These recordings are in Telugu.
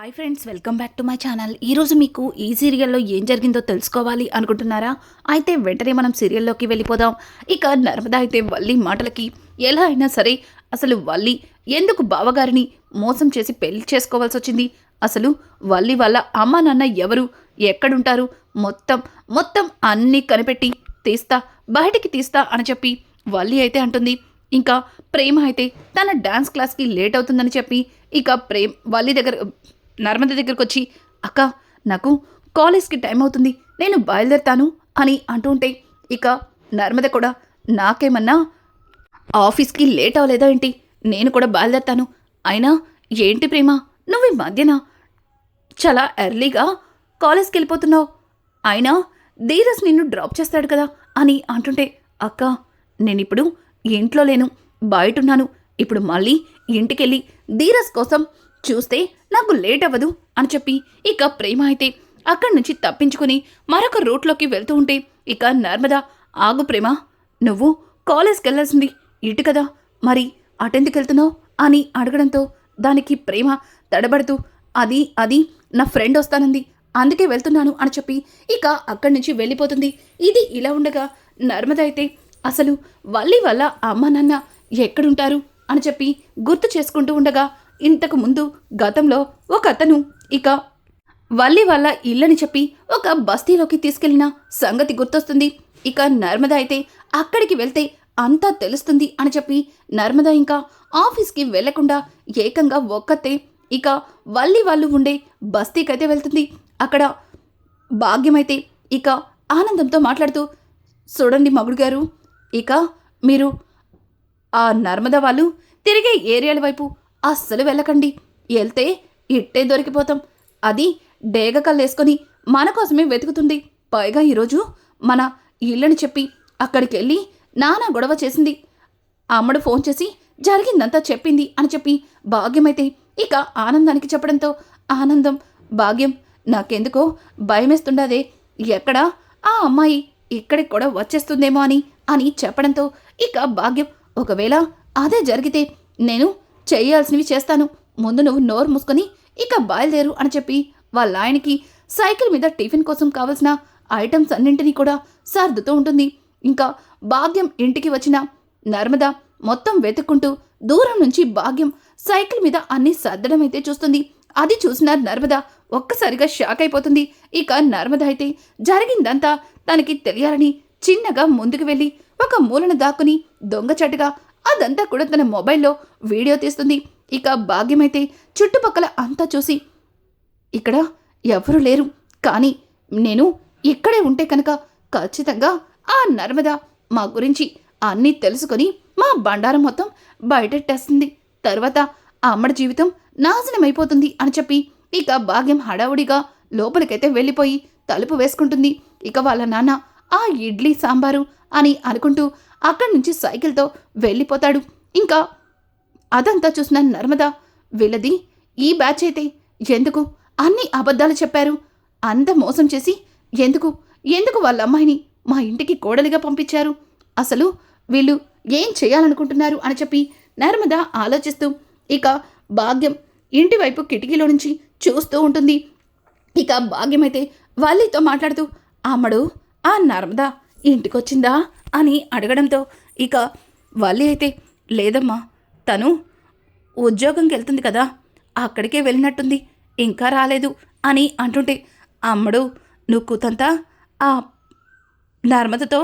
Hi friends welcome back to my channel. ఈరోజు మీకు ఈ సీరియల్లో ఏం జరిగిందో తెలుసుకోవాలి అనుకుంటున్నారా? అయితే వెంటనే మనం సీరియల్లోకి వెళ్ళిపోదాం. ఇక నర్మదా అయితే వల్లి మాటలకి ఎలా అయినా సరే అసలు వల్లి ఎందుకు బావగారిని మోసం చేసి పెళ్ళి చేసుకోవాల్సి వచ్చింది? అసలు వల్లి వాళ్ళ అమ్మ నాన్న ఎవరు? ఎక్కడుంటారు? మొత్తం మొత్తం అన్నీ కనిపెట్టి తీస్తా బయటికి తీస్తా అని చెప్పి వల్లి అయితే అంటుంది. ఇంకా ప్రేమ అయితే తన డాన్స్ క్లాస్కి లేట్ అవుతుందని చెప్పి ఇక ప్రేమ్ వల్లి దగ్గర నర్మద దగ్గరకు వచ్చి అక్క నాకు కాలేజ్కి టైం అవుతుంది నేను బయలుదేరుతాను అని అంటుంటే ఇక నర్మద కూడా నాకేమన్నా ఆఫీస్కి లేట్ అవ్వలేదా ఏంటి? నేను కూడా బయలుదేరుతాను. అయినా ఏంటి ప్రేమ? నువ్వు ఈ మధ్యన చాలా ఎర్లీగా కాలేజ్కి వెళ్ళిపోతున్నావు. అయినా ధీరస్ నిన్ను డ్రాప్ చేస్తాడు కదా అని అంటుంటే అక్క నేనిప్పుడు ఇంట్లో లేను బయట ఉన్నాను. ఇప్పుడు మళ్ళీ ఇంటికెళ్ళి ధీరస్ కోసం చూస్తే నాకు లేట్ అవ్వదు అని చెప్పి ఇక ప్రేమ అయితే అక్కడి నుంచి తప్పించుకుని మరొక రూట్లోకి వెళ్తూ ఉంటే ఇక నర్మద ఆగు ప్రేమ నువ్వు కాలేజ్కి వెళ్ళాల్సింది ఇటు కదా మరి అటెందుకు వెళ్తున్నావు? అని అడగడంతో దానికి ప్రేమ తడబడుతూ అది అది నా ఫ్రెండ్ వస్తానంది అందుకే వెళ్తున్నాను అని చెప్పి ఇక అక్కడి నుంచి వెళ్ళిపోతుంది. ఇది ఇలా ఉండగా నర్మద అయితే అసలు వల్లి వల్ల అమ్మ నాన్న ఎక్కడుంటారు? అని చెప్పి గుర్తు చేసుకుంటూ ఉండగా ఇంతకు ముందు గతంలో ఒక అతను ఇక వల్లి వాళ్ళ ఇల్లని చెప్పి ఒక బస్తీలోకి తీసుకెళ్ళిన సంగతి గుర్తొస్తుంది. ఇక నర్మద అయితే అక్కడికి వెళ్తే అంతా తెలుస్తుంది అని చెప్పి నర్మద ఇంకా ఆఫీస్కి వెళ్ళకుండా ఏకంగా ఒక్కతే. ఇక వల్లి వాళ్ళు ఉండే బస్తీకైతే వెళ్తుంది. అక్కడ భాగ్యమైతే ఇక ఆనందంతో మాట్లాడుతూ చూడండి మగుడు గారు ఇక మీరు ఆ నర్మద వాళ్ళు తిరిగే ఏరియాల వైపు అస్సలు వెళ్ళకండి. వెళ్తే ఇట్టే దొరికిపోతాం. అది డేగ కల్లేసుకొని మన కోసమే వెతుకుతుంది. పైగా ఈరోజు మన ఇళ్ళని చెప్పి అక్కడికి వెళ్ళి నానా గొడవ చేసింది. అమ్మడు ఫోన్ చేసి జరిగిందంతా చెప్పింది అని చెప్పి భాగ్యమైతే ఇక ఆనందానికి చెప్పడంతో ఆనందం భాగ్యం నాకెందుకో భయమేస్తుండదే. ఎక్కడా ఆ అమ్మాయి ఇక్కడికి కూడా వచ్చేస్తుందేమో అని అని చెప్పడంతో ఇక భాగ్యం ఒకవేళ అదే జరిగితే నేను చేయాల్సినవి చేస్తాను. ముందు నువ్వు నోరు మూసుకొని ఇక బయలుదేరు అని చెప్పి వాళ్ళ ఆయనకి సైకిల్ మీద టిఫిన్ కోసం కావలసిన ఐటమ్స్ అన్నింటినీ కూడా సర్దుతూ ఉంటుంది. ఇంకా భాగ్యం ఇంటికి వచ్చిన నర్మద మొత్తం వెతుక్కుంటూ దూరం నుంచి భాగ్యం సైకిల్ మీద అన్ని సర్దడం అయితే చూస్తుంది. అది చూసిన నర్మద ఒక్కసారిగా షాక్ అయిపోతుంది. ఇక నర్మద అయితే జరిగిందంతా తనకి తెలియాలని చిన్నగా ముందుకు వెళ్ళి ఒక మూలన దాక్కుని దొంగచాటుగా అదంతా కూడా తన మొబైల్లో వీడియో తీస్తుంది. ఇక భాగ్యమైతే చుట్టుపక్కల అంతా చూసి ఇక్కడ ఎవరు లేరు. కానీ నేను ఇక్కడే ఉంటే కనుక ఖచ్చితంగా ఆ నర్మద మా గురించి అన్నీ తెలుసుకొని మా బండారం మొత్తం బయటెట్టేస్తుంది. తర్వాత అమ్మడి జీవితం నాశనమైపోతుంది అని చెప్పి ఇక భాగ్యం హడావుడిగా లోపలికైతే వెళ్ళిపోయి తలుపు వేసుకుంటుంది. ఇక వాళ్ళ నాన్న ఆ ఇడ్లీ సాంబారు అని అనుకుంటూ అక్కడి నుంచి సైకిల్తో వెళ్ళిపోతాడు. ఇంకా అదంతా చూసిన నర్మద వీళ్ళది ఈ బ్యాచ్ అయితే ఎందుకు అన్ని అబద్ధాలు చెప్పారు? అంత మోసం చేసి ఎందుకు? ఎందుకు వాళ్ళ అమ్మాయిని మా ఇంటికి కోడలిగా పంపించారు? అసలు వీళ్ళు ఏం చేయాలనుకుంటున్నారు? అని చెప్పి నర్మద ఆలోచిస్తూ ఇక భాగ్యం ఇంటివైపు కిటికీలో నుంచి చూస్తూ ఉంటుంది. ఇక భాగ్యమైతే వాళ్ళతో మాట్లాడుతూ అమ్మడు ఆ నర్మదా ఇంటికొచ్చిందా అని అడగడంతో ఇక వల్లి అయితే లేదమ్మా తను ఉద్యోగంకి వెళ్తుంది కదా అక్కడికే వెళ్ళినట్టుంది ఇంకా రాలేదు అని అంటుంటే అమ్మడు నువ్వు కూతంతా ఆ నర్మదతో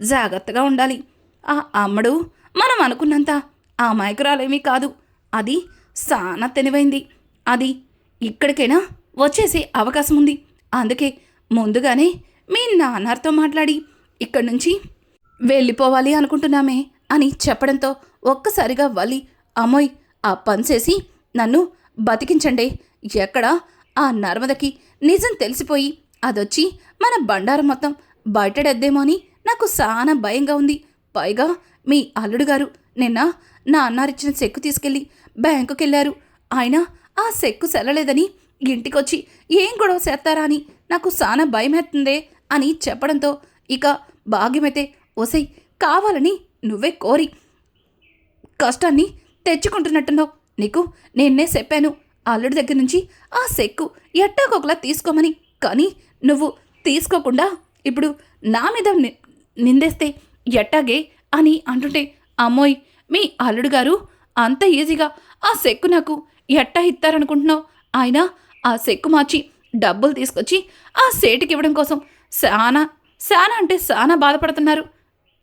జాగ్రత్తగా ఉండాలి. ఆ అమ్మడు మనం అనుకున్నంత ఆ మైకురాలేమీ కాదు. అది సానా తెలివైంది. అది ఇక్కడికైనా వచ్చేసే అవకాశం ఉంది అందుకే ముందుగానే మీ నాన్నతో మాట్లాడి ఇక్కడి నుంచి వెళ్ళిపోవాలి అనుకుంటున్నామే అని చెప్పడంతో ఒక్కసారిగా వలి అమ్మోయ్ ఆ పనిచేసి నన్ను బతికించండి. ఎక్కడ? ఆ నర్మదకి నిజం తెలిసిపోయి అదొచ్చి మన బండారం మొత్తం బయటడేద్దేమో అని నాకు చాలా భయంగా ఉంది. పైగా మీ అల్లుడు గారు నిన్న నా అన్నారిచ్చిన చెక్కు తీసుకెళ్ళి బ్యాంకుకి వెళ్ళారు ఆయన ఆ చెక్కు సెల్లలేదని ఇంటికొచ్చి ఏం గొడవ చేస్తారా అని నాకు సానా భయమేస్తుందే అని చెప్పడంతో ఇక భాగ్యమైతే ఒసై కావాలని నువ్వే కోరి కష్టాన్ని తెచ్చుకుంటున్నట్టున్నావు. నీకు నేనే చెప్పాను. అల్లుడి దగ్గర నుంచి ఆ సెక్కు ఎట్టాకొకలా తీసుకోమని. కానీ నువ్వు తీసుకోకుండా ఇప్పుడు నా మీద ని- నిందేస్తే ఎట్టాగే? అని అంటుంటే అమ్మోయ్ మీ అల్లుడు గారు అంత ఈజీగా ఆ సెక్కు నాకు ఎట్టా ఇస్తారనుకుంటున్నావు? ఆయన ఆ సెక్కు మార్చి డబ్బులు తీసుకొచ్చి ఆ సేటుకి ఇవ్వడం కోసం సానా సానా అంటే సానా బాధపడుతున్నారు.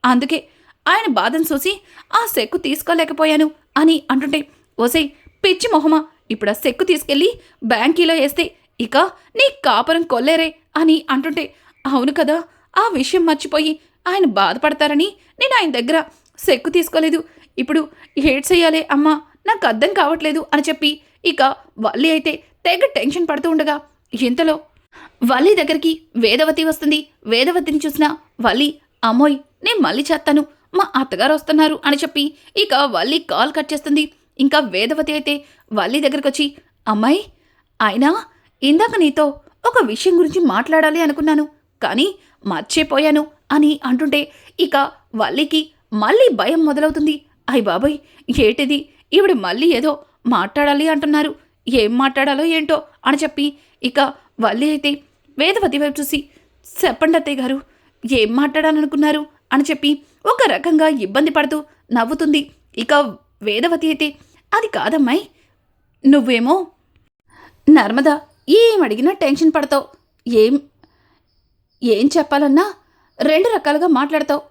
అందుకే ఆయన బాధను చూసి ఆ సెక్కు తీసుకోలేకపోయాను అని అంటుంటే ఓసై పిచ్చి మొహమా. ఇప్పుడు ఆ సెక్కు తీసుకెళ్ళి బ్యాంకీలో వేస్తే ఇక నీ కాపురం కొల్లేరే అని అంటుంటే అవును కదా ఆ విషయం మర్చిపోయి ఆయన బాధపడతారని నేను ఆయన దగ్గర సెక్కు తీసుకోలేదు. ఇప్పుడు ఏడ్ చెయ్యాలే అమ్మా. నాకు అర్థం కావట్లేదు అని చెప్పి ఇక వల్లి అయితే తెగ టెన్షన్ పడుతూ ఉండగా ఇంతలో వల్లి దగ్గరికి వేదవతి వస్తుంది. వేదవతిని చూసిన వల్లి అమ్మోయ్ నేను మళ్ళీ చేస్తాను. మా అత్తగారు వస్తున్నారు అని చెప్పి ఇక వల్లి కాల్ కట్ చేస్తుంది. ఇంకా వేదవతి అయితే వల్లి దగ్గరికి వచ్చి అమ్మాయి అయినా ఇందాక నీతో ఒక విషయం గురించి మాట్లాడాలి అనుకున్నాను కానీ మర్చిపోయాను అని అంటుంటే ఇక వల్లికి మళ్ళీ భయం మొదలవుతుంది. అయ్ బాబాయ్ ఏటిది? ఈవిడ మళ్ళీ ఏదో మాట్లాడాలి అంటున్నారు. ఏం మాట్లాడాలో ఏంటో అని చెప్పి ఇక వల్లి అయితే వేదవతి వైపు చూసి చెప్పండి అత్తయ్య గారు ఏం మాట్లాడాలనుకున్నారు? అని చెప్పి ఒక రకంగా ఇబ్బంది పడుతూ నవ్వుతుంది. ఇక వేదవతి అయితే అది కాదమ్మాయి నువ్వేమో నర్మద ఏం అడిగినా టెన్షన్ పడతావు. ఏం ఏం చెప్పాలన్నా రెండు రకాలుగా మాట్లాడతావు.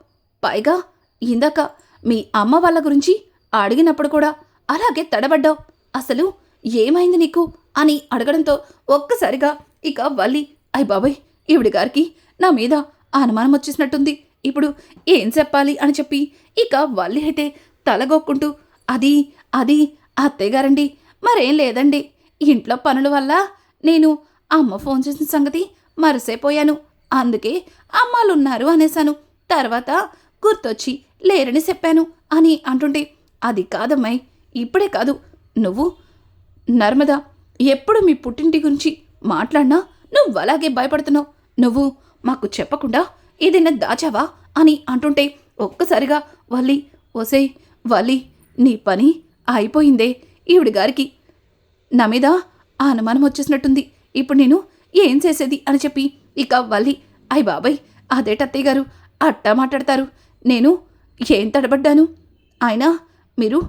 పైగా ఇందాక మీ అమ్మ వాళ్ళ గురించి అడిగినప్పుడు కూడా అలాగే తడబడ్డావు. అసలు ఏమైంది నీకు? అని అడగడంతో ఒక్కసారిగా ఇక వల్లి అయ్ బాబాయ్ ఈవిడి గారికి నా మీద అనుమానం వచ్చేసినట్టుంది. ఇప్పుడు ఏం చెప్పాలి? అని చెప్పి ఇక వల్లి అయితే తలగొక్కుంటూ అది అది అత్తయ్యగారండి మరేం లేదండి. ఇంట్లో పనుల వల్ల నేను అమ్మ ఫోన్ చేసిన సంగతి మరసైపోయాను. అందుకే అమ్మాలున్నారు అనేశాను. తర్వాత గుర్తొచ్చి లేరని చెప్పాను అని అంటుంటే అది కాదమ్మాయి ఇప్పుడే కాదు. నువ్వు నర్మదా ఎప్పుడు మీ పుట్టింటి గురించి మాట్లాడినా నువ్వు అలాగే భయపడుతున్నావు. నువ్వు మాకు చెప్పకుండా ఏదైనా దాచావా అని అంటుంటే ఒక్కసారిగా వల్లి ఒసేయ్ వల్లి నీ పని అయిపోయిందే. ఈవిడి గారికి నా మీద ఆ అనుమానం వచ్చేసినట్టుంది. ఇప్పుడు నేను ఏం చేసేది అని చెప్పి ఇక వల్లి అయ్ బాబాయ్ అదేటత్తయ్య గారు అట్టా మాట్లాడతారు. నేను ఏం తడబడ్డాను? అయినా మీరు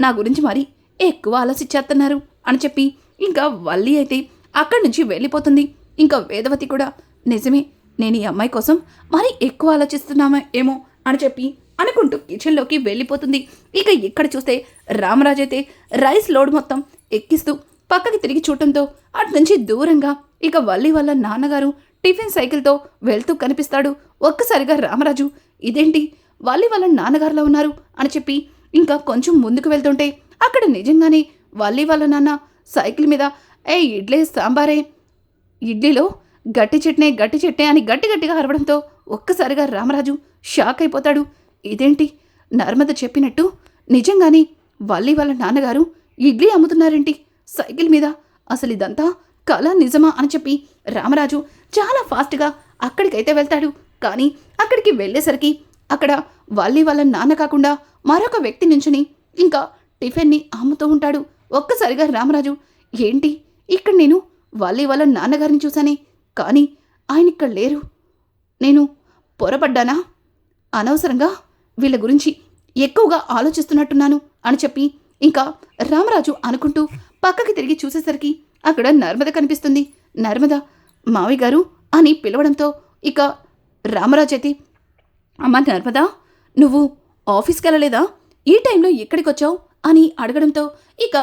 నా గురించి మరి ఎక్కువ ఆలోచించేస్తున్నారు అని చెప్పి ఇంకా వల్లి అయితే అక్కడి నుంచి వెళ్ళిపోతుంది. ఇంకా వేదవతి కూడా నిజమే నేను ఈ అమ్మాయి కోసం మరి ఎక్కువ ఆలోచిస్తున్నామా ఏమో అని చెప్పి అనుకుంటూ కిచెన్లోకి వెళ్ళిపోతుంది. ఇక ఇక్కడ చూస్తే రామరాజు అయితే రైస్ లోడ్ మొత్తం ఎక్కిస్తూ పక్కకి తిరిగి చూడటంతో అటు నుంచి దూరంగా ఇక వల్లి వాళ్ళ నాన్నగారు టిఫిన్ సైకిల్తో వెళ్తూ కనిపిస్తాడు. ఒక్కసారిగా రామరాజు ఇదేంటి? వల్లి వాళ్ళ నాన్నగారులో ఉన్నారు అని చెప్పి ఇంకా కొంచెం ముందుకు వెళ్తుంటే అక్కడ నిజంగానే వల్లి వాళ్ళ నాన్న సైకిల్ మీద ఏ ఇడ్లీ సాంబారే ఇడ్లీలో గట్టి చెట్నే గట్టి చెట్నే అని గట్టి గట్టిగా అరవడంతో ఒక్కసారిగా రామరాజు షాక్ అయిపోతాడు. ఇదేంటి? నర్మద చెప్పినట్టు నిజంగానే వల్లి వాళ్ళ నాన్నగారు ఇడ్లీ అమ్ముతున్నారేంటి? సైకిల్ మీద? అసలు ఇదంతా కళ నిజమా? అని చెప్పి రామరాజు చాలా ఫాస్ట్గా అక్కడికైతే వెళ్తాడు. కానీ అక్కడికి వెళ్ళేసరికి అక్కడ వల్లి వాళ్ళ నాన్న కాకుండా మరొక వ్యక్తి నుంచుని ఇంకా టిఫిన్ని అమ్ముతూ ఉంటాడు. ఒక్కసారిగా రామరాజు ఏంటి? ఇక్కడ నేను వాళ్ళే వాళ్ళ నాన్నగారిని చూశానే కానీ ఆయన ఇక్కడ లేరు. నేను పొరపడ్డానా? అనవసరంగా వీళ్ళ గురించి ఎక్కువగా ఆలోచిస్తున్నట్టున్నాను అని చెప్పి ఇంకా రామరాజు అనుకుంటూ పక్కకి తిరిగి చూసేసరికి అక్కడ నర్మద కనిపిస్తుంది. నర్మద మావి గారు అని పిలవడంతో ఇక రామరాజు అయితే అమ్మ నర్మదా నువ్వు ఆఫీస్కి వెళ్ళలేదా? ఈ టైంలో ఎక్కడికి వచ్చావు అని అడగడంతో ఇక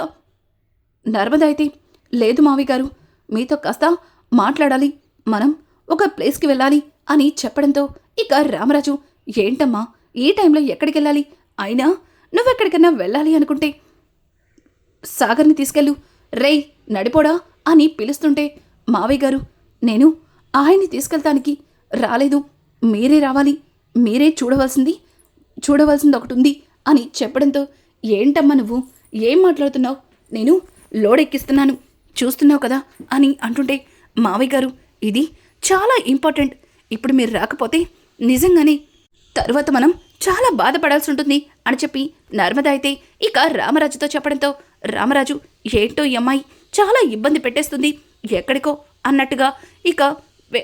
నర్మద అయితే లేదు మావి గారు మీతో కాస్త మాట్లాడాలి. మనం ఒక ప్లేస్కి వెళ్ళాలి అని చెప్పడంతో ఇక రామరాజు ఏంటమ్మా ఈ టైంలో ఎక్కడికి వెళ్ళాలి అయినా నువ్వెక్కడికైనా వెళ్ళాలి అనుకుంటే సాగర్ని తీసుకెళ్ళు. రేయ్ నడిపోడా అని పిలుస్తుంటే మావయ్య గారు నేను ఆయన్ని తీసుకెళ్తానికి రాలేదు. మీరే రావాలి. మీరే చూడవలసింది చూడవలసింది ఒకటి ఉంది అని చెప్పడంతో ఏంటమ్మా నువ్వు? ఏం మాట్లాడుతున్నావు? నేను లోడ్ ఎక్కిస్తున్నాను చూస్తున్నావు కదా అని అంటుంటే మావయ్య గారు ఇది చాలా ఇంపార్టెంట్. ఇప్పుడు మీరు రాకపోతే నిజంగానే తరువాత మనం చాలా బాధపడాల్సి ఉంటుంది అని చెప్పి నర్మద అయితే ఇక రామరాజుతో చెప్పడంతో రామరాజు ఏంటో ఈ అమ్మాయి? చాలా ఇబ్బంది పెట్టేస్తుంది. ఎక్కడికో? అన్నట్టుగా ఇక వె-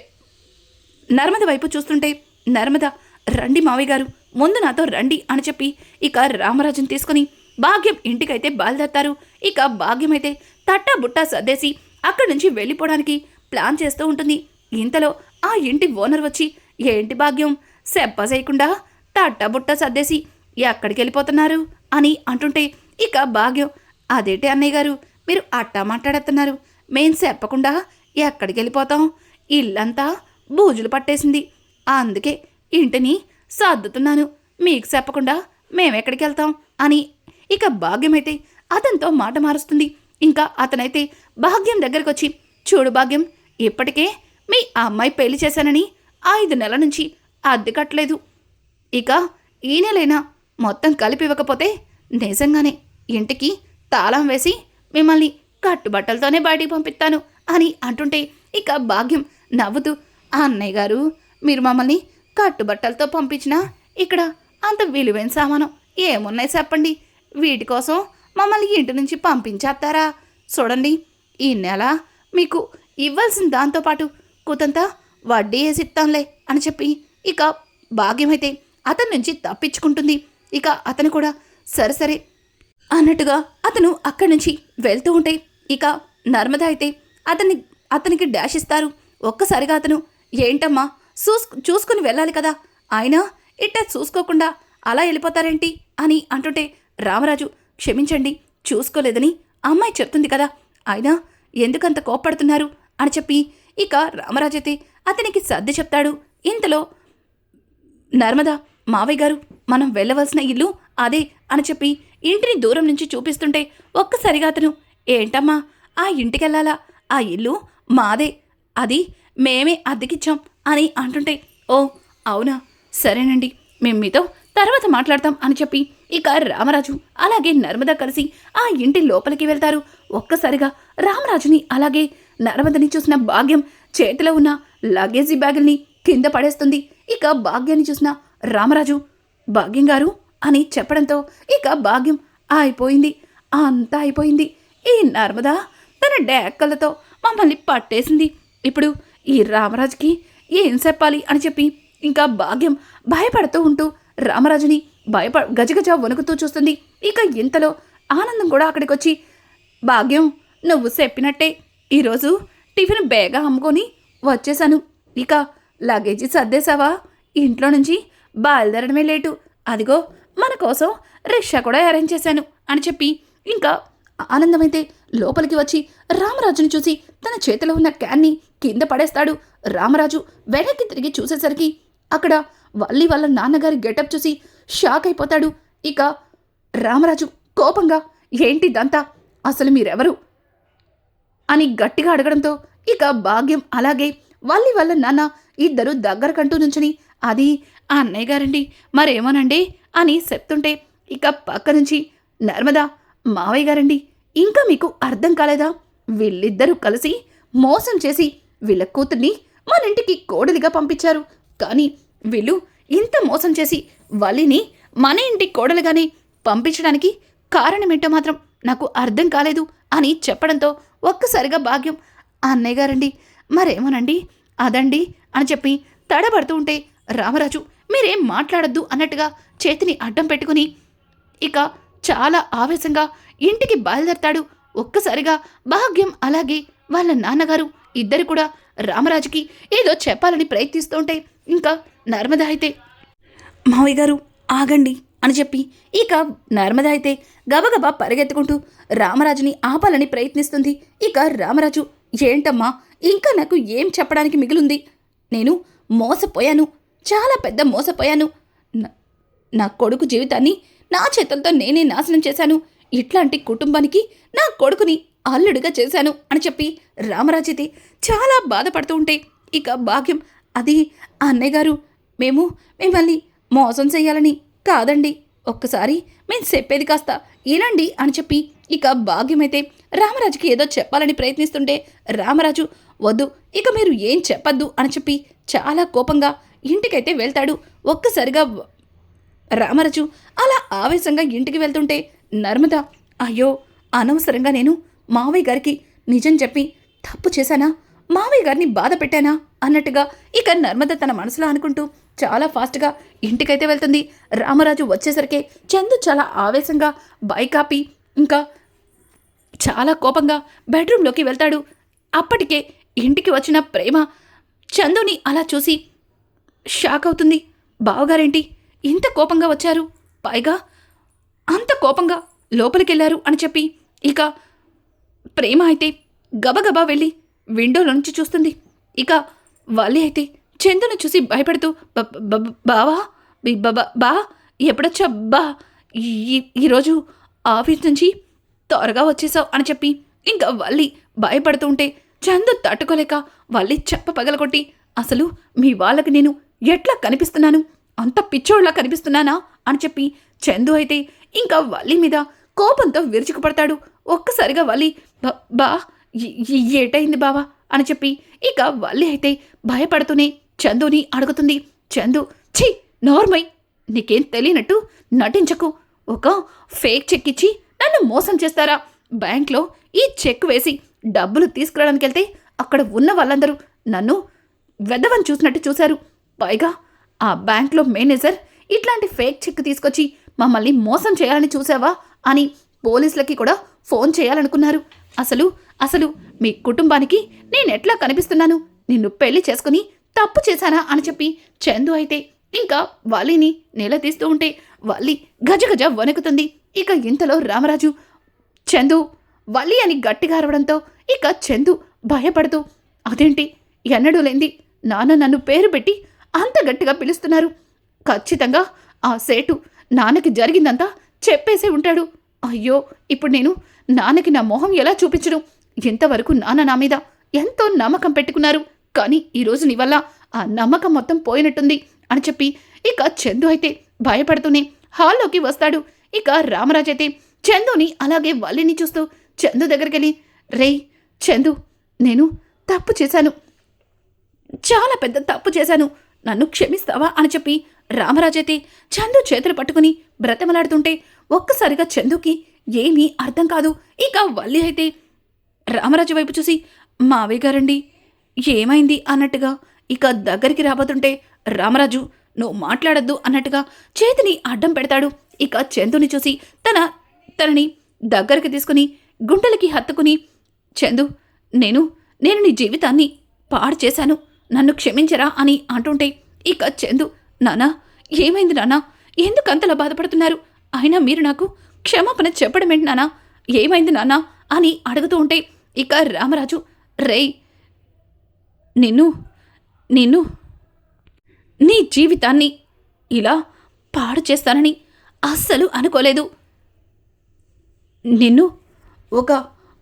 నర్మద వైపు చూస్తుంటే నర్మద రండి మావయ్య గారు. ముందు నాతో రండి అని చెప్పి ఇక రామరాజుని తీసుకుని భాగ్యం ఇంటికైతే బయలుదేరతారు. ఇక భాగ్యం అయితే తట్టా బుట్టా సర్దేసి అక్కడి నుంచి వెళ్ళిపోవడానికి ప్లాన్ చేస్తూ ఉంటుంది. ఇంతలో ఆ ఇంటి ఓనర్ వచ్చి ఏంటి భాగ్యం? సెప్ప చేయకుండా తట్టా బుట్ట సర్దేసి ఎక్కడికి వెళ్ళిపోతున్నారు? అని అంటుంటే ఇక భాగ్యం అదేంటి అన్నయ్య గారు? మీరు అట్టా మాట్లాడుతున్నారు మేం చెప్పకుండా ఎక్కడికి వెళ్ళిపోతాం? ఇల్లంతా బూజులు పట్టేసింది. అందుకే ఇంటిని సర్దుతున్నాను. మీకు చెప్పకుండా మేమెక్కడికి వెళ్తాం అని. ఇక భాగ్యమైతే అతనితో మాట మారుస్తుంది. ఇంకా అతనైతే భాగ్యం దగ్గరకు వచ్చి చూడు భాగ్యం ఇప్పటికే మీ అమ్మాయి పెళ్ళి చేశానని ఐదు నెలల నుంచి అద్దె కట్టలేదు ఇక ఈ నెలైనా మొత్తం కలిపి ఇవ్వకపోతే నిజంగానే ఇంటికి తాళం వేసి మిమ్మల్ని కట్టుబట్టలతోనే బయటికి పంపిస్తాను అని అంటుంటే ఇక భాగ్యం నవ్వుతూ అన్నయ్య గారు మీరు మమ్మల్ని కట్టుబట్టలతో పంపించినా ఇక్కడ అంత విలువైన సామానం ఏమున్నాయి చెప్పండి? వీటి కోసం మమ్మల్ని ఇంటి నుంచి పంపించేస్తారా? చూడండి ఈ నెల మీకు ఇవ్వాల్సిన దాంతోపాటు కూతంత వడ్డీ వేసి ఇస్తాంలే అని చెప్పి ఇక భాగ్యమైతే అతని నుంచి తప్పించుకుంటుంది. ఇక అతను కూడా సరే సరే అన్నట్టుగా అతను అక్కడి నుంచి వెళ్తూ ఉంటే ఇక నర్మద అయితే అతన్ని అతనికి డాష్ ఇస్తారు. ఒక్కసారిగా అతను ఏంటమ్మా చూస్ చూసుకుని వెళ్ళాలి కదా. ఆయన ఇట్ట చూసుకోకుండా అలా వెళ్ళిపోతారేంటి? అని అంటుంటే రామరాజు క్షమించండి చూసుకోలేదని అమ్మాయి చెప్తుంది కదా. ఆయన ఎందుకంత కోప్పడుతున్నారు? అని చెప్పి ఇక రామరాజు అయితే అతనికి సర్ది చెప్తాడు. ఇంతలో నర్మద మావయ్య గారు మనం వెళ్ళవలసిన ఇల్లు అదే అని చెప్పి ఇంటిని దూరం నుంచి చూపిస్తుంటే ఒక్కసారిగా అతను ఏంటమ్మా ఆ ఇంటికెళ్ళాలా? ఆ ఇల్లు మాదే అది మేమే అద్దెకిచ్చాం. అని అంటుంటే ఓ అవునా? సరేనండి మేము మీతో తర్వాత మాట్లాడతాం అని చెప్పి ఇక రామరాజు అలాగే నర్మద కలిసి ఆ ఇంటి లోపలికి వెళ్తారు. ఒక్కసారిగా రామరాజుని అలాగే నర్మదని చూసిన భాగ్యం చేతిలో ఉన్న లగేజీ బ్యాగుల్ని కింద పడేస్తుంది. ఇక భాగ్యాన్ని చూసిన రామరాజు భాగ్యం గారు అని చెప్పడంతో ఇక భాగ్యం అయిపోయింది అంతా అయిపోయింది. ఈ నర్మద తన డేక్కలతో మమ్మల్ని పట్టేసింది. ఇప్పుడు ఈ రామరాజుకి ఏం చెప్పాలి అని చెప్పి ఇంకా భాగ్యం భయపడుతూ ఉంటూ రామరాజుని భయప గజగజ వణుకుతూ చూస్తుంది. ఇక ఇంతలో ఆనందం కూడా అక్కడికి వచ్చి భాగ్యం నువ్వు చెప్పినట్టే. ఈరోజు టిఫిన్ బేగా అమ్ముకొని వచ్చేసాను. ఇక లగేజీ సర్దేశావా? ఇంట్లో నుంచి బయలుదేరడమే లేటు. అదిగో మన కోసం రిక్షా కూడా అరేంజ్ చేశాను అని చెప్పి ఇంకా ఆనందమైతే లోపలికి వచ్చి రామరాజుని చూసి తన చేతిలో ఉన్న క్యాన్ని కింద పడేస్తాడు రామరాజు. వెనక్కి తిరిగి చూసేసరికి అక్కడ వల్లి వాళ్ళ నాన్నగారి గెటప్ చూసి షాక్ అయిపోతాడు. ఇక రామరాజు కోపంగా ఏంటి దంతా అసలు మీరెవరు? అని గట్టిగా అడగడంతో ఇక భాగ్యం అలాగే వల్లి వాళ్ళ నాన్న ఇద్దరు దగ్గర కంటూ నుంచుని అది ఆ అన్నయ్య గారండి మరేమోనండి? అని చెప్తుంటే ఇక పక్క నుంచి నర్మదా మావయ్య గారండి ఇంకా మీకు అర్థం కాలేదా? వీళ్ళిద్దరూ కలిసి మోసం చేసి వీళ్ళ కూతుర్ని మన ఇంటికి కోడలిగా పంపించారు. కానీ వీళ్ళు ఇంత మోసం చేసి వలిని మన ఇంటి కోడలుగానే పంపించడానికి కారణమేంటో మాత్రం నాకు అర్థం కాలేదు అని చెప్పడంతో ఒక్కసారిగా భాగ్యం అన్నయ్య గారండి మరేమోనండి అదండి అని చెప్పి తడబడుతూ ఉంటే రామరాజు మీరేం మాట్లాడొద్దు అన్నట్టుగా చేతిని అడ్డం పెట్టుకుని ఇక చాలా ఆవేశంగా ఇంటికి బయలుదేరతాడు ఒక్కసారిగా భాగ్యం అలాగే వాళ్ళ నాన్నగారు ఇద్దరు కూడా రామరాజుకి ఏదో చెప్పాలని ప్రయత్నిస్తుంటే ఇంకా నర్మద అయితే మావయ్య గారు ఆగండి అని చెప్పి ఇక నర్మద అయితే గబగబా పరిగెత్తుకుంటూ రామరాజుని ఆపాలని ప్రయత్నిస్తుంది. ఇక రామరాజు ఏంటమ్మా ఇంకా నాకు ఏం చెప్పడానికి మిగిలింది? నేను మోసపోయాను చాలా పెద్ద మోసపోయాను. నా- నా కొడుకు జీవితాన్ని నా చేతులతో నేనే నాశనం చేశాను. ఇట్లాంటి కుటుంబానికి నా కొడుకుని అల్లుడిగా చేశాను అని చెప్పి రామరాజైతే చాలా బాధపడుతూ ఉంటే ఇక భాగ్యం అది అన్నయ్య గారు. మేము మిమ్మల్ని మోసం చేయాలని కాదండి. ఒక్కసారి మేము చెప్పేది కాస్త ఏనండి అని చెప్పి ఇక భాగ్యమైతే రామరాజుకి ఏదో చెప్పాలని ప్రయత్నిస్తుంటే రామరాజు వద్దు ఇక మీరు ఏం చెప్పద్దు అని చెప్పి చాలా కోపంగా ఇంటికైతే వెళ్తాడు. ఒక్కసారిగా రామరాజు అలా ఆవేశంగా ఇంటికి వెళ్తుంటే నర్మద అయ్యో అనవసరంగా నేను మావయ్య గారికి నిజం చెప్పి తప్పు చేశానా? మావయ్య గారిని బాధ పెట్టానా? అన్నట్టుగా ఇక నర్మద తన మనసులో అనుకుంటూ చాలా ఫాస్ట్గా ఇంటికైతే వెళ్తుంది. రామరాజు వచ్చేసరికి చందు చాలా ఆవేశంగా బైక్ ఆపి ఇంకా చాలా కోపంగా బెడ్రూమ్లోకి వెళ్తాడు. అప్పటికే ఇంటికి వచ్చిన ప్రేమ చందుని అలా చూసి షాక్ అవుతుంది. బావగారేంటి ఇంత కోపంగా వచ్చారు? పైగా అంత కోపంగా లోపలికెళ్ళారు అని చెప్పి ఇక ప్రేమ అయితే గబగబా వెళ్ళి విండోలో నుంచి చూస్తుంది. ఇక వల్లి అయితే చందును చూసి భయపడుతూ బావా బా ఎప్పుడొచ్చా బా ఈ- ఈరోజు ఆఫీస్ నుంచి త్వరగా వచ్చేసావు అని చెప్పి ఇంకా వల్లి భయపడుతూ ఉంటే చందు తట్టుకోలేక వల్లి చెప్ప పగలగొట్టి అసలు మీ వాళ్ళకి నేను ఎట్లా కనిపిస్తున్నాను? అంత పిచ్చోళ్ళ కనిపిస్తున్నానా? అని చెప్పి చందు అయితే ఇంకా వల్లి మీద కోపంతో విరుచుకుపడతాడు. ఒక్కసారిగా వల్లి బా ఏటైంది బావా? అని చెప్పి ఇక వల్లి అయితే భయపడుతూనే చందుని అడుగుతుంది. చందు ఛీ నోర్మై నీకేం తెలియనట్టు నటించకు. ఒక ఫేక్ చెక్ ఇచ్చి నన్ను మోసం చేస్తారా? బ్యాంక్లో ఈ చెక్ వేసి డబ్బులు తీసుకురావడానికి వెళ్తే అక్కడ ఉన్న వాళ్ళందరూ నన్ను వెదవని చూసినట్టు చూశారు. పైగా ఆ బ్యాంక్లో మేనేజర్ ఇట్లాంటి ఫేక్ చెక్ తీసుకొచ్చి మమ్మల్ని మోసం చేయాలని చూసావా అని పోలీసులకి కూడా ఫోన్ చేయాలనుకున్నారు. అసలు అసలు మీ కుటుంబానికి నేనెట్లా కనిపిస్తున్నాను? నిన్ను పెళ్ళి చేసుకుని తప్పు చేశానా? అని చెప్పి చందు అయితే ఇంకా వాలిని నిలదీస్తూ ఉంటే వల్లి గజగజ వణుకుతుంది. ఇక ఇంతలో రామరాజు చందు వల్లి అని గట్టిగా అరవడంతో ఇక చందు భయపడుతూ అదేంటి? ఎన్నడూ లేంది నాన్న నన్ను పేరు పెట్టి అంత గట్టిగా పిలుస్తున్నారు. ఖచ్చితంగా ఆ సేటు నాన్నకి జరిగిందంతా చెప్పేసే ఉంటాడు. అయ్యో ఇప్పుడు నేను నాన్నకి నా మొహం ఎలా చూపించడం? ఇంతవరకు నాన్న నా మీద ఎంతో నమ్మకం పెట్టుకున్నారు. కానీ ఈరోజు నీ వల్ల ఆ నమ్మకం మొత్తం పోయినట్టుంది అని చెప్పి ఇక చందు అయితే భయపడుతూనే హాల్లోకి వస్తాడు. ఇక రామరాజ్ అయితే చందుని అలాగే వల్లిని చూస్తూ చందు దగ్గరికి రేయ్ చందు నేను తప్పు చేశాను. చాలా పెద్ద తప్పు చేశాను. నన్ను క్షమిస్తావా? అని చెప్పి రామరాజైతే చందు చేతులు పట్టుకుని బ్రతమలాడుతుంటే ఒక్కసారిగా చందుకి ఏమీ అర్థం కాదు. ఇక వల్లి అయితే రామరాజు వైపు చూసి మావయ్య గారండి ఏమైంది? అన్నట్టుగా ఇక దగ్గరికి రాబోతుంటే రామరాజు నువ్వు మాట్లాడద్దు అన్నట్టుగా చేతిని అడ్డం పెడతాడు. ఇక చందుని చూసి తన తనని దగ్గరికి తీసుకుని గుండెలకి హత్తుకుని చందు నేను నేను నీ జీవితాన్ని పాడు చేశాను. నన్ను క్షమించరా అని అంటుంటే ఇక చందు నానా ఏమైంది నానా? ఎందుకు అంతలా బాధపడుతున్నారు? అయినా మీరు నాకు క్షమాపణ చెప్పడం ఏంటి నానా? ఏమైంది నానా అని అడుగుతూ ఉంటే ఇక రామరాజు రేయ్ నిన్ను నిన్ను నీ జీవితాన్ని ఇలా పాడు చేస్తానని అస్సలు అనుకోలేదు. నిన్ను ఒక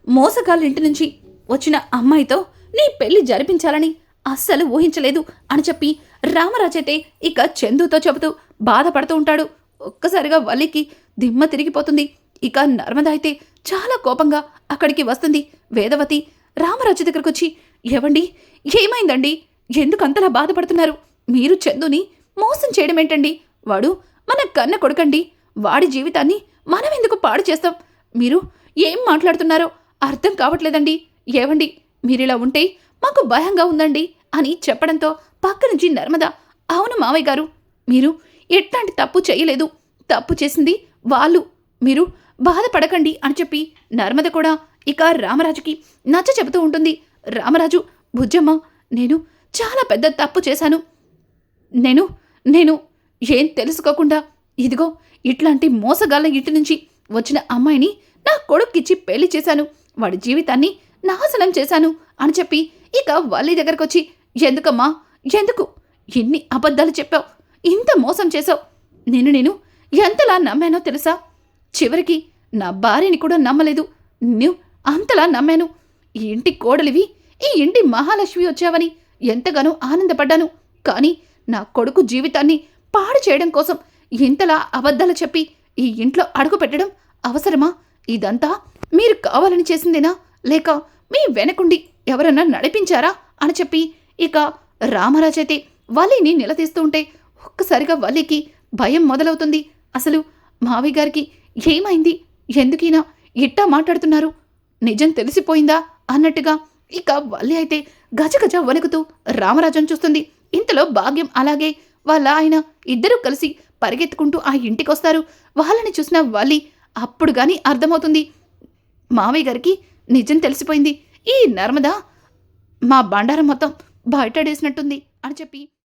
మోసగాళ్ళ ఇంటి నుంచి వచ్చిన అమ్మాయితో నీ పెళ్ళి జరిపించాలని అస్సలు ఊహించలేదు అని చెప్పి రామరాజైతే ఇక చందుతో చెబుతూ బాధపడుతూ ఉంటాడు. ఒక్కసారిగా వల్లికి దిమ్మ తిరిగిపోతుంది. ఇక నర్మద అయితే చాలా కోపంగా అక్కడికి వస్తుంది. వేదవతి రామరాజు దగ్గరకు వచ్చి ఏవండి? ఏమైందండి? ఎందుకంతలా బాధపడుతున్నారు? మీరు చందుని మోసం చేయడం ఏంటండి వాడు మన కన్న కొడుకండి. వాడి జీవితాన్ని మనం ఎందుకు పాడు చేస్తాం? మీరు ఏం మాట్లాడుతున్నారో అర్థం కావట్లేదండి. ఏవండి? మీరిలా ఉంటే మాకు భయంగా ఉందండి అని చెప్పడంతో పక్క నుంచి నర్మద అవును మావయ్య గారు మీరు ఎట్లాంటి తప్పు చేయలేదు. తప్పు చేసింది వాళ్ళు. మీరు బాధపడకండి అని చెప్పి నర్మద కూడా ఇక రామరాజుకి నచ్చ చెబుతూ ఉంటుంది. రామరాజు బుజ్జమ్మ నేను చాలా పెద్ద తప్పు చేశాను. నేను నేను ఏం తెలుసుకోకుండా ఇదిగో ఇట్లాంటి మోసగాళ్ళ ఇంటి నుంచి వచ్చిన అమ్మాయిని నా కొడుక్కిచ్చి పెళ్ళి చేశాను. వాడి జీవితాన్ని నాశనం చేశాను అని చెప్పి ఇక వాళ్ళ దగ్గరకు వచ్చి ఎందుకమ్మా ఎందుకు? ఎన్ని అబద్ధాలు చెప్పావు? ఇంత మోసం చేశావు? నిన్ను నేను ఎంతలా నమ్మానో తెలుసా? చివరికి నా భార్యని కూడా నమ్మలేదు. నువ్వు అంతలా నమ్మాను. ఈ ఇంటి కోడలివి ఈ ఇంటి మహాలక్ష్మి వచ్చావని ఎంతగానో ఆనందపడ్డాను. కానీ నా కొడుకు జీవితాన్ని పాడు చేయడం కోసం ఇంతలా అబద్ధాలు చెప్పి ఈ ఇంట్లో అడుగు పెట్టడం అవసరమా? ఇదంతా మీరు కావాలని చేసిందేనా? లేక మీ వెనకుండి ఎవరన్నా నడిపించారా? అని చెప్పి ఇక రామరాజైతే వల్లిని నిలదీస్తూ ఉంటే ఒక్కసారిగా వలీకి భయం మొదలవుతుంది. అసలు మావి గారికి ఏమైంది? ఎందుకైనా ఇట్టా మాట్లాడుతున్నారు? నిజం తెలిసిపోయిందా? అన్నట్టుగా ఇక వల్లి అయితే గజగజ వణుకుతూ రామరాజును చూస్తుంది. ఇంతలో భాగ్యం అలాగే వాళ్ళ ఆయన ఇద్దరూ కలిసి పరిగెత్తుకుంటూ ఆ ఇంటికి వస్తారు వాళ్ళని చూసిన వల్లి అప్పుడు కానీ అర్థమవుతుంది. మావయ్య గారికి నిజం తెలిసిపోయింది. ఈ నర్మదా మా బండారం మొత్తం బయటడేసినట్టుంది అని చెప్పి